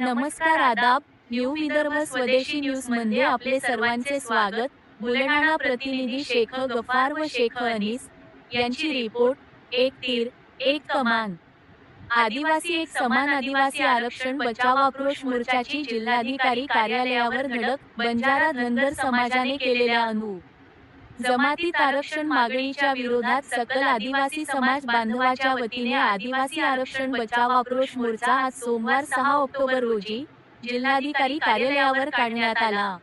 नमस्कार आदाब. न्यू विदर्भ स्वदेशी न्यूजमध्ये आपले सर्वांचे स्वागत. बुलढाणा प्रतिनिधी शेख गफार व शेख अनीस यांची रिपोर्ट एक तीर एक कमान. आदिवासी एक समान आदिवासी आरक्षण बचाव आक्रोश मोर्चाची जिल्हाधिकारी कार्यालयावर धडक बंजारा धनगर समाजाने केलेल्या अनु जमातीत आरक्षण मागणीच्या विरोधात सकल आदिवासी समाज बांधवाच्या वतीने आदिवासी आरक्षण बचाव आक्रोश मोर्चा आज सोमवार सहा ऑक्टोबर रोजी जिल्हाधिकारी कार्यालयावर काढण्यात आला.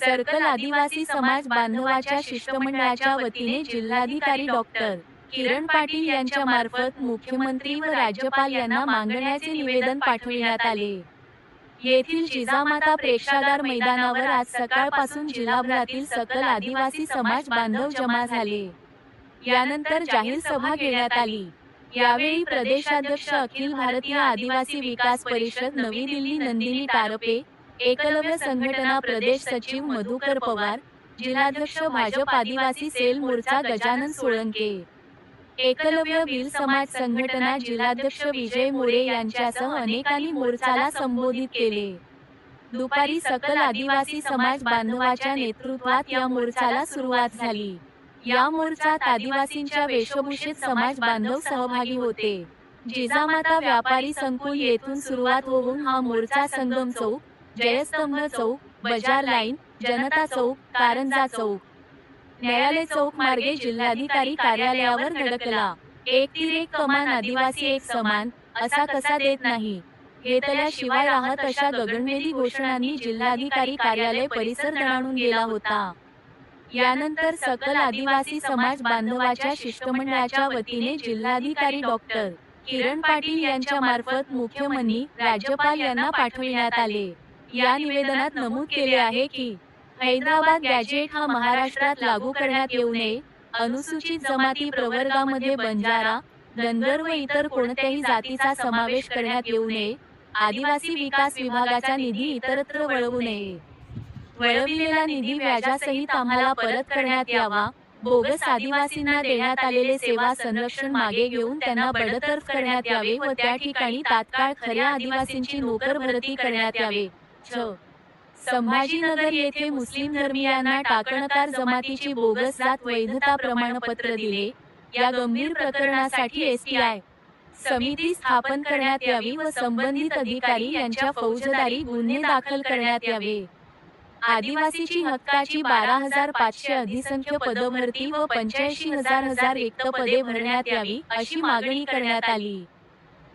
सर्कल आदिवासी समाज बांधवाच्या शिष्टमंडळाच्या वतीने जिल्हाधिकारी डॉक्टर किरण पाटील यांच्या मार्फत मुख्यमंत्री व राज्यपाल यांना मागण्याचे निवेदन पाठविण्यात आले. येथील जिजामाता प्रेक्षागार मैदानावर आज सकाळपासून जिल्हाभरातील सकल आदिवासी समाज बांधव जमा झाले. यानंतर जाहीर सभा घेण्यात आली. यावेळी प्रदेशाध्यक्ष अखिल भारतीय आदिवासी विकास परिषद नवी दिल्ली नंदिनी तारपे एकलव्य संघटना प्रदेश सचिव मधुकर पवार जिल्हाध्यक्ष भाजप आदिवासी सेल मोर्चा गजानन सोळंके एकलव्य वीर समाज संघटना जिल्हाध्यक्ष विजय मोरे यांच्यासह अनेकांनी मोर्चाला संबोधित केले. दुपारी सकल आदिवासी समाज बांधवाच्या नेतृत्वात या मोर्चाला सुरुवात झाली. या मोर्चात आदिवासींच्या वेशभूषेत समाज बांधव सहभागी होते. जिजामाता व्यापारी संकुल येथून सुरुवात होऊन हा मोर्चा संगम चौक जयस्तंभ चौक बजार लाईन जनता चौक कारंजा चौक न्यायालय चौक मार्गे जिल्हाधिकारी कार्यालयावर धडकला. एक तीर एक कमान आदिवासी एक समान असा कसा देत नाही? हे शिवाय राहत अशा गगनमेली घोषणांनी जिल्हाधिकारी कार्यालय परिसर दणाणून गेला होता. यानंतर सकल आदिवासी समाज बांधवाच्या शिष्टमंडळाच्या वतीने जिल्हाधिकारी डॉक्टर किरण पाटील यांच्या मार्फत मुख्यमंत्री राज्यपाल यांना पाठविण्यात आले. या निवेदनात नमूद केले आहे की हैदराबाद गॅजेट हा महाराष्ट्रात लागू करण्यात येऊ नये. अनुसूचित जमाती प्रवर्गामध्ये बंजारा धनगर व इतर कोणत्याही जातीचा समावेश करण्यात येऊ नये. आदिवासी विकास विभागाचा निधी इतरत्र वळवू नये. वळविलेला निधी व्याजासहित आम्हाला परत करण्यात यावा. बोगस आदिवासींना देण्यात आलेले सेवा संरक्षण मागे घेऊन त्यांना बडतर्फ करण्यात यावे व त्या ठिकाणी तात्काळ खऱ्या आदिवासींची नोकर भरती करण्यात यावे. छ. संभाजीनगर येथे मुस्लिम धर्मियांना टाकणकार जमातीची बोगस जात वैधता प्रमाणपत्र दिले. या गंभीर प्रकरणासाठी एसटीआय समिती स्थापन करण्यात यावी व संबंधित अधिकारी यांच्या फौजदारी गुन्हे दाखल करण्यात यावे. आदिवासीची हक्काची बारा हजार पाचशे अधिसंख्य पदभरती व पंच्याऐंशी हजार हजार रिक्त पदे भरण्यात यावी अशी मागणी करण्यात आली.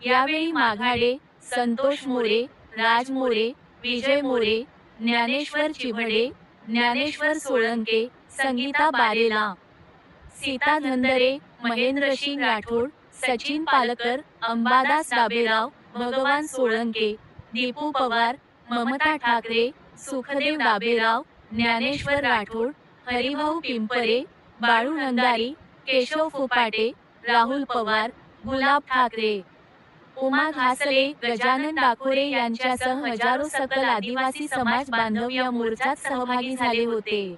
यावेळी माघाडे संतोष मोरे राज मोरे विजय मोरे ज्ञानेश्वर चिभडे ज्ञानेश्वर सोळंके संगीता बारेला सीता धंदरे महेंद्रसिंग राठोड सचिन पालकर अंबादास दाबेराव भगवान सोळंके दीपू पवार ममता ठाकरे सुखदेव दाबेराव ज्ञानेश्वर राठोड हरिभाऊ पिंपरे बाळू नंदारी केशव फुपाटे राहुल पवार गुलाब ठाकरे. उमा घासले गजानन डाकोरे यांच्यासह हजारो सकल आदिवासी समाज बांधव या मोर्चात सहभागी झाले होते.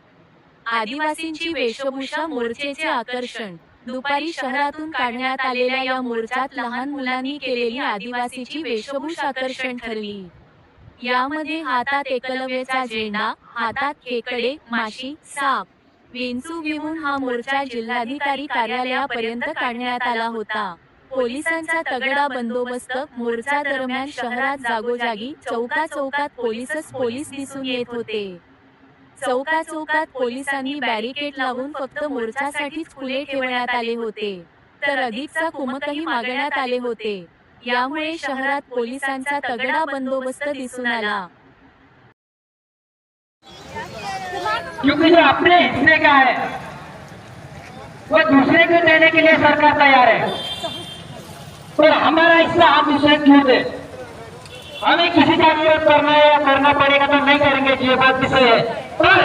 आदिवासींची वेशभूषा मोर्चेचे आकर्षण दुपारी शहरातून काढण्यात आलेल्या या मोर्चात लहान मुलांनी केलेली आदिवासीची वेशभूषा आकर्षण ठरली. यामध्ये हातात एकलव्याचा झेंडा हातात खेकडे माशी साप विंचू घेऊन हा मोर्चा जिल्हाधिकारी कार्यालयापर्यंत काढण्यात आला होता. पोलिसांचा तगडा बंदोबस्त मोर्चा दरम्यान शहरात जागोजागी चौका चौकात पोलीसच पोलीस दिसून येत होते. चौका चौकात पोलिसांनी बॅरिकेड लावून फक्त मोर्चासाठीच खुले ठेवण्यात आले होते. तर अधिकचा कुमकही मागण्यात आले होते. यामुळे शहरात पोलिसांचा तगडा बंदोबस्त दिसून आला. अपने हिस्से का है वो दूसरे को देने के लिए सरकार तैयार है। तो हमारा हम दूसरे को क्यों दे हमें किसी का विरोध करना है या करना पड़ेगा तो नहीं करेंगे, ये बात सही है। पर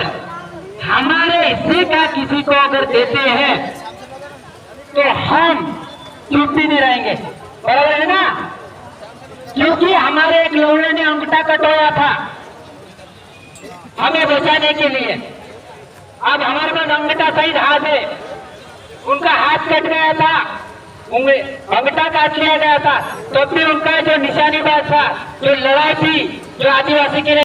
हमारे हिस्से का किसी को अगर देते हैं तो हम चुप्पी नहीं रहेंगे। बराबर है ना? क्योंकि हमारे एक लोगों ने अंगूठा कटवाया था हमें बचाने के लिए। अब हमारे पास अंगठा सही हाथ है। उनका हाथ कट गया था। उंगली अंगठा काट लिया गया था तब भी उनका जो निशानीबाज था जो लड़ाई थी जो आदिवासी के लिए